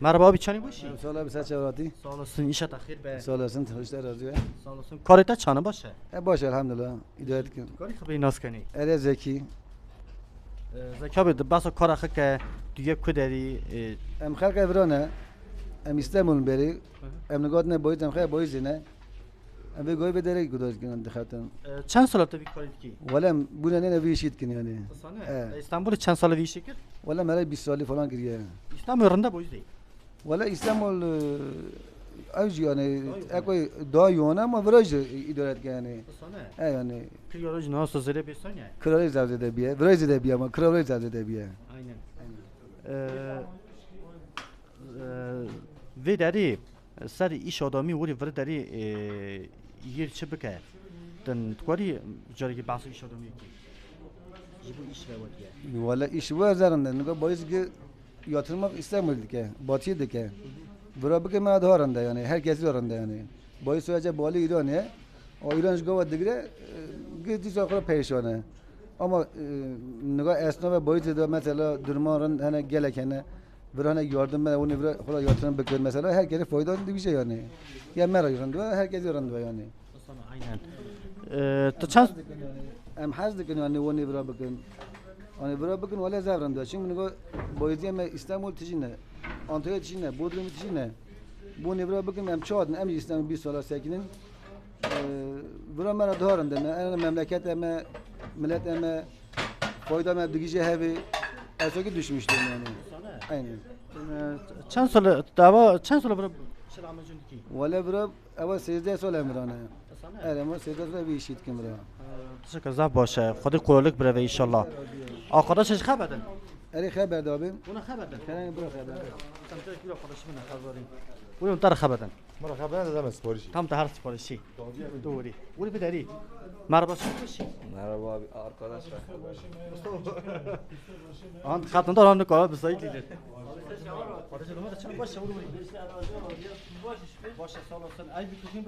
Merhaba abi çanı başı. Sağ ol abi sen çevrati. Sağ olasın işe takir be. Sağ olasın hoşlar razı Sağ olasın. Karita çanı başı. E baş elhamdülillah. İdare etkin. Kari haberi nasıl kani? Ede zeki. E, zeki abi de basa kara hıkke diye kuderi. E, em halka evrana. Em İstanbul'un beri. Em nigat ne boyuz em halka boyuz ne. Em bir goy bedere gudar kinan dikkatın. E, çan salata bir kari ki? Velem bu ne ne bir işit kin yani. İstanbul'u çan salata bir işit kin? Velem her bir sali falan giriyor. İstanbul'un da boyuz değil. استعمال اوج یعنی اکوی دا یونه ما براج ادارت که یعنی Sana. ای یعنی Kıyarıcı nasıl zire bir saniye. کراری زاوزه ده بیه برای زده بیه ما کراری زاوزه ده بیه Aynen. Eee ve deri ser iş adamı vuri vur deri yer çibike. Den twari jarigi bahsi iş adamı ki. Jibu iş ve vadiye. ولی ایشوا زرنده نگاه باعث که yatırmak istemedik yani. Batıydık yani. Bırakıp ki mevdu aranda yani. Herkesi aranda yani. Boyu sürece bağlı İran'a. O İran şu gava digre e, gitti sonra perişan Ama e, nuga esnaf boyu dedi mesela durmanın hani gelekene birine hani yardım ben onu bir kola yatırım bekliyor mesela herkese fayda bir şey yani. Ya merak yarandı herkes yarandı yani. Aynen. Ee, to çan... Em haz dikin yani onu bir bakın. Hani bura bakın öyle zavran diyor. Çünkü bu boyutu me İstanbul tijine, Antalya tijine, Bodrum tijine. Bu ne bura bakın hem çoğadın hem İstanbul bir sola sekinin. Bura mera doğarın deme. En memleket eme, millet eme, fayda me digice hevi. Esoki düşmüştüm yani. Aynen. Ee, çan sola dava, çan sola bura ولی برو اول 13 سال امرانه اره ما 13 سال بیشید که مره تشکر زب باشه خودی قولک بره ایشالله آخرشش خبردن اری خبر دابیم اون خبردن کنن برو خبر دن کلا خودش من خبردن اون تر خبردن مرا خبردن دادم سپاریشی تام تا هر سپاریشی دوری اون بدری مرحبا شوشی مرحبا آرکاداش آن خاتون دارن کار بسایی دیدن oranı kola bir sayı değil. Kardeşim numara çabuk baş çabuk vurayım. Baş sağ olasın. Ay bir kızım